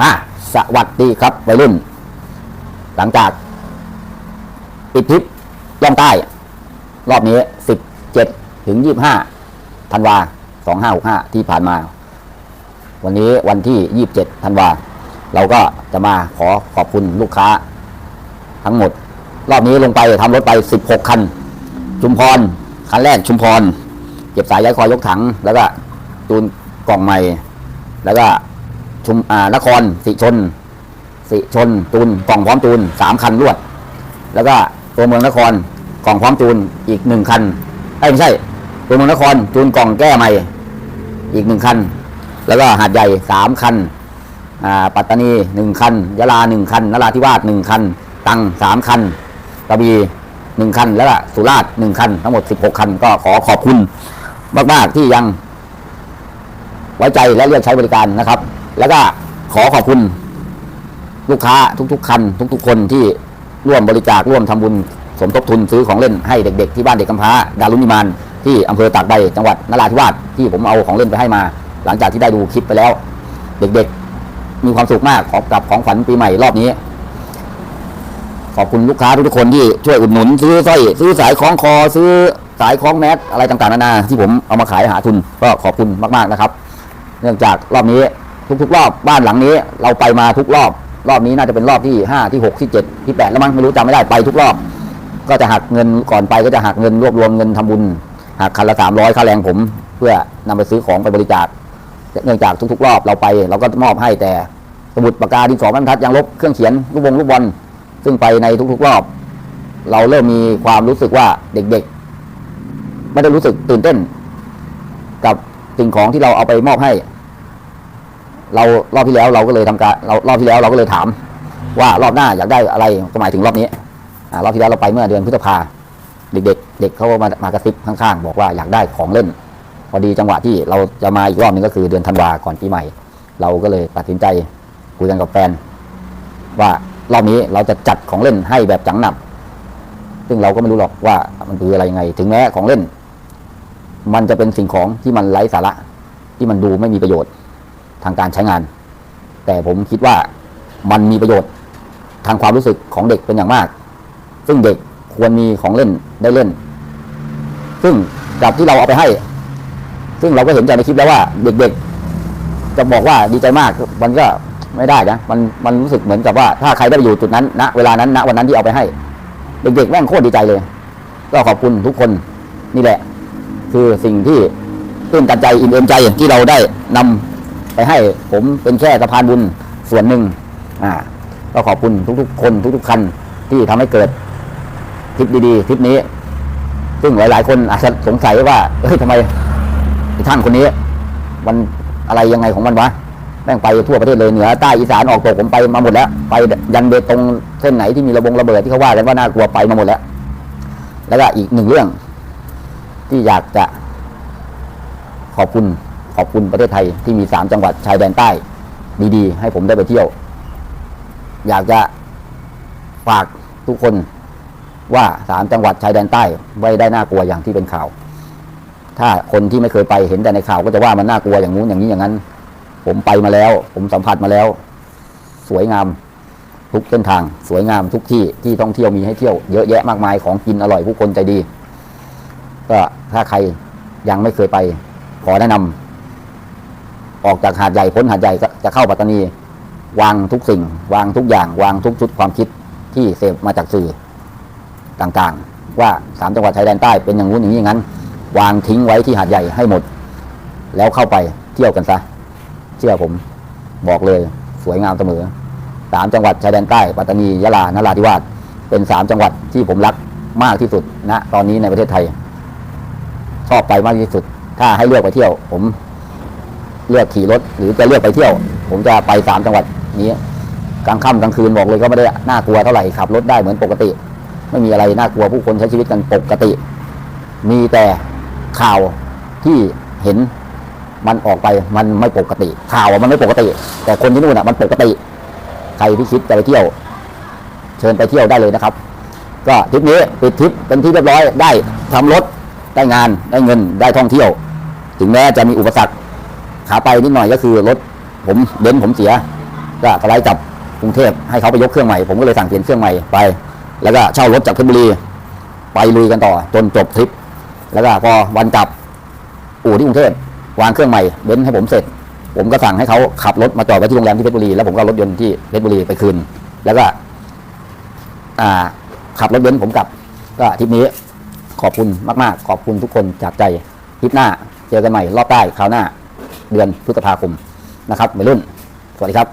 อะสวัสดีครับวัยรุ่น หลังจากปิดทิปล่องใต้ รอบนี้17ถึง25ธันวา2565ที่ผ่านมา วันนี้วันที่27ธันวา เราก็จะมาขอขอบคุณลูกค้า ทั้งหมด รอบนี้ลงไปทำรถไป16คัน ชุมพร คันแรกชุมพร เก็บสายย้ายคอยยกถัง แล้วก็จูนกล่องใหม่ แล้วก็ ชุมอ่านครสิชน สิชนจูนกล่องพร้อมจูนสามคันรวด แล้วก็ตัวเมืองนครกล่องพร้อมจูนอีกหนึ่งคันไม่ใช่ตัวเมืองนครจูนกล่องแก้ใหม่อีกหนึ่งคัน แล้วก็หาดใหญ่สามคันอ่าปัตตานีหนึ่งคันยะลาหนึ่งคันนราธิวาสหนึ่งคันตังสามคันกระบี่หนึ่งคัน แล้วก็สุราษฎร์หนึ่งคัน ทั้งหมดสิบหกคัน ก็ขอขอบคุณมาก ๆ ที่ยังไว้ใจและเลือกใช้บริการนะครับ แล้วก็ขอขอบคุณลูกค้าทุก ๆ คัน ทุก ๆ คนที่ร่วมบริจาคร่วมทำบุญสมทบทุนซื้อของเล่นให้เด็ก ๆ ที่บ้านเด็กกำพร้าดารุณิมานที่อำเภอตากใบจังหวัดนราธิวาสที่ผมเอาของเล่นไปให้มา หลังจากที่ได้ดูคลิปไปแล้ว เด็กๆ มีความสุขมากขอกับของขวัญปีใหม่รอบนี้ ขอบคุณลูกค้าทุกๆคนที่ช่วยอุดหนุน ซื้อสร้อยซื้อสายคล้องคอ ซื้อสายคล้องแมสอะไรต่างๆนานาที่ผมเอามาขายหาทุน ก็ขอบคุณมากๆนะครับ เนื่องจากรอบนี้ ทุกๆ รอบบ้านหลังนี้ เราไปมาทุกรอบ รอบนี้น่าจะเป็นรอบที่ห้าที่หกที่เจ็ดที่แปดแล้วมั้งไม่รู้จำไม่ได้ไปทุกรอบ ก็จะหักเงินก่อนไปก็จะหักเงินรวบรวมเงินทำบุญหักคันละสามร้อยค่าแรงผม เพื่อนำไปซื้อของไปบริจาคเนื่องจากทุกๆ รอบเราไป เราก็มอบให้แต่สมุดปากกาดินสอบรรทัดยางลบเครื่องเขียนลูกวงลูกบอลซึ่งไปในทุกๆ รอบ เราเริ่มมีความรู้สึกว่าเด็กๆ ไม่ได้รู้สึกตื่นเต้น กับสิ่งของที่เราเอาไปมอบให้ เรารอบที่แล้วเราก็เลยทำการเรารอบที่แล้วเราก็เลยถาม ว่ารอบหน้าอยากได้อะไรก็หมายถึงรอบนี้รอบที่แล้วเราไปเมื่อเดือนพฤษภาเด็ก ๆ เด็กเขามามากระซิบข้างๆ บอกว่าอยากได้ของเล่น พอดีจังหวะที่เราจะมาอีกรอบนึงก็คือเดือนธันวาก่อนปีใหม่ เราก็เลยตัดสินใจคุยกันกับแฟนว่ารอบนี้เราจะจัดของเล่นให้แบบจังหนับ ซึ่งเราก็ไม่รู้หรอกว่ามันคืออะไรยังไง ถึงแม้ของเล่น มันจะเป็นสิ่งของที่มันไร้สาระที่มันดูไม่มีประโยชน์ ทางการใช้งาน แต่ผมคิดว่ามันมีประโยชน์ทางความรู้สึกของเด็กเป็นอย่างมาก ซึ่งเด็กควรมีของเล่นได้เล่น ซึ่งกับที่เราเอาไปให้ ซึ่งเราก็เห็นจากในคลิปแล้วว่า เด็กๆ จะบอกว่าดีใจมาก มันก็ไม่ได้นะ มันมันรู้สึกเหมือนกับว่า ถ้าใครได้ไปอยู่จุดนั้นณเวลานั้นณวันนั้นที่เอาไปให้ เด็กๆแม่งโคตรดีใจเลย ก็ขอบคุณทุกคนนี่แหละ คือสิ่งที่ตื้นตันใจอิ่มเอมใจที่เราได้นำ ไปให้ผมเป็นแค่สะพานบุญส่วนหนึ่งอ่าก็ขอบคุณทุกๆ คนทุกๆคันที่ทำให้เกิดทริปดีๆทริปนี้ ซึ่งหลายๆ คนอาจจะสงสัยว่าเฮ้ยทำไมท่านคนนี้ มันอะไรยังไงของมันวะแม่งไปทั่วประเทศเลยเหนือใต้อีสานออกตกผมไปมาหมดแล้ว ไปยันเบตงเส้นไหนที่มีระบงระเบิดที่เขาว่ากันว่าน่ากลัวไปมาหมดแล้ว แล้วก็อีกหนึ่งเรื่อง ที่อยากจะขอบคุณ ขอบคุณประเทศไทยที่มีสามจังหวัดชายแดนใต้ ดีๆ ให้ผมได้ไปเที่ยว อยากจะฝากทุกคนว่าสามจังหวัดชายแดนใต้ไม่ได้น่ากลัวอย่างที่เป็นข่าว ถ้าคนที่ไม่เคยไปเห็นแต่ในข่าวก็จะว่ามันน่ากลัวอย่างนู้นอย่างนี้อย่างนั้น ผมไปมาแล้ว ผมสัมผัสมาแล้ว สวยงามทุกเส้นทาง สวยงามทุกที่ที่ท่องเที่ยวมีให้เที่ยวเยอะแยะมากมายของกินอร่อยผู้คนใจดี ก็ถ้าใครยังไม่เคยไปขอแนะนำ ออกจากหาดใหญ่พ้นหาดใหญ่จะเข้าปัตตานี วางทุกสิ่ง วางทุกอย่าง วางทุกชุดความคิดที่เสพมาจากสื่อต่างๆ ว่าสามจังหวัดชายแดนใต้เป็นอย่างนู้นอย่างนี้อย่างนั้น วางทิ้งไว้ที่หาดใหญ่ให้หมด แล้วเข้าไปเที่ยวกันซะเชื่อผมบอกเลยสวยงามเสมอสามจังหวัดชายแดนใต้ปัตตานียะลานราธิวาสเป็นสามจังหวัดที่ผมรักมากที่สุดณตอนนี้ในประเทศไทย ชอบไปมากที่สุด ถ้าให้เลือกไปเที่ยว ผม เลือกขี่รถ หรือจะเลือกไปเที่ยว ผมจะไปสามจังหวัดนี้กลางค่ำกลางคืนบอกเลยก็ไม่ได้น่ากลัวเท่าไหร่ขับรถได้เหมือนปกติ ไม่มีอะไรน่ากลัวผู้คนใช้ชีวิตกันปกติ มีแต่ข่าวที่เห็นมันออกไปมันไม่ปกติ ข่าวมันไม่ปกติ แต่คนที่นู่นอะมันปกติ ใครที่คิดจะไปเที่ยว เชิญไปเที่ยวได้เลยนะครับ ก็ทริปนี้ปิดทริปเป็นที่เรียบร้อยได้ทำรถได้งานได้เงินได้ท่องเที่ยว ถึงแม้จะมีอุปสรรค ขาไปนิดหน่อยก็คือรถผมเบนซ์ผมเสีย ก็สไลด์กลับกรุงเทพให้เขาไปยกเครื่องใหม่ ผมก็เลยสั่งเปลี่ยนเครื่องใหม่ไป แล้วก็เช่ารถจากเพชรบุรี ไปลุยกันต่อ จนจบทริป แล้วก็พอวันกลับอู่ที่กรุงเทพวางเครื่องใหม่เบนซ์ให้ผมเสร็จ ผมก็สั่งให้เขาขับรถมาจอดไว้ที่โรงแรมที่เพชรบุรีแล้วผมก็รถยนต์ที่เพชรบุรีไปคืน แล้วก็ อ่า ขับรถเบนซ์ผมกลับ ก็ทริปนี้ขอบคุณมาก ๆ ขอบคุณทุกคนจากใจทริปหน้า เจอกันใหม่รอบใต้คราวหน้า เดือนพฤษภาคมนะครับวัยรุ่น สวัสดีครับ